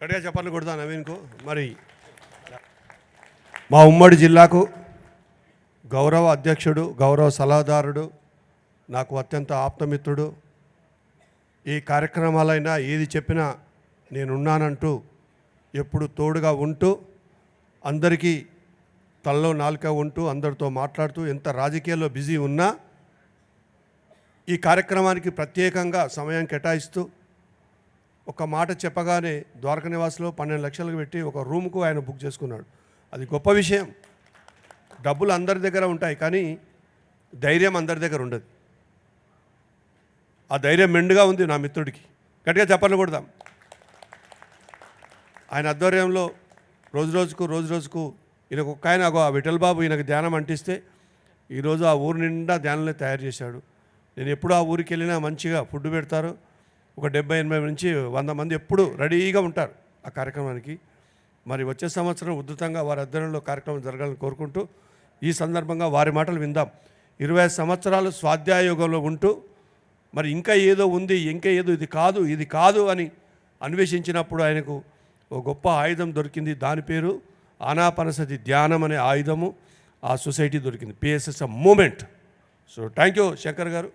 గట్టిగా చెప్పాలి కొడతా నవీన్కు. మరి మా ఉమ్మడి జిల్లాకు గౌరవ అధ్యక్షుడు గౌరవ సలహాదారుడు నాకు అత్యంత ఆప్తమిత్రుడు. ఈ కార్యక్రమాలైనా ఏది చెప్పినా నేనున్నానంటూ ఎప్పుడు తోడుగా ఉంటూ అందరికీ తలలో నాలుక ఉంటూ అందరితో మాట్లాడుతూ ఎంత రాజకీయాల్లో బిజీ ఉన్నా ఈ కార్యక్రమానికి ప్రత్యేకంగా సమయం కేటాయిస్తూ ఒక మాట చెప్పగానే ద్వారక నివాస్లో పన్నెండు లక్షలకు పెట్టి ఒక రూమ్కు ఆయన బుక్ చేసుకున్నాడు. అది గొప్ప విషయం. డబ్బులు అందరి దగ్గర ఉంటాయి కానీ ధైర్యం అందరి దగ్గర ఉండదు. ఆ ధైర్యం మెండుగా ఉంది నా మిత్రుడికి. గట్టిగా చెప్పని కొడదాం ఆయన ఆధ్వర్యంలో రోజు రోజుకు రోజు రోజుకు ఈయనకు ఒక్క ఆయన ఆ విఠల్ బాబు ఈయనకు ధ్యానం అంటిస్తే ఈరోజు ఆ ఊరు నిండా ధ్యానంలో తయారు చేశాడు. నేను ఎప్పుడు ఆ ఊరికి వెళ్ళినా మంచిగా ఫుడ్ పెడతారు. ఒక డెబ్బై ఎనభై నుంచి వంద మంది ఎప్పుడు రెడీగా ఉంటారు ఆ కార్యక్రమానికి. మరి వచ్చే సంవత్సరం ఉధృతంగా వారి అధ్వర్యంలో కార్యక్రమం జరగాలని కోరుకుంటూ ఈ సందర్భంగా వారి మాటలు విందాం. ఇరవై ఐదు సంవత్సరాలు స్వాధ్యాయోగంలో ఉంటూ మరి ఇంకా ఏదో ఉంది ఇంకా ఏదో ఇది కాదు ఇది కాదు అని అన్వేషించినప్పుడు ఆయనకు ఒక గొప్ప ఆయుధం దొరికింది. దాని పేరు ఆనాపనసతి ధ్యానం అనే ఆయుధము ఆ సొసైటీ దొరికింది. PSS movement so thank you Shankar garu.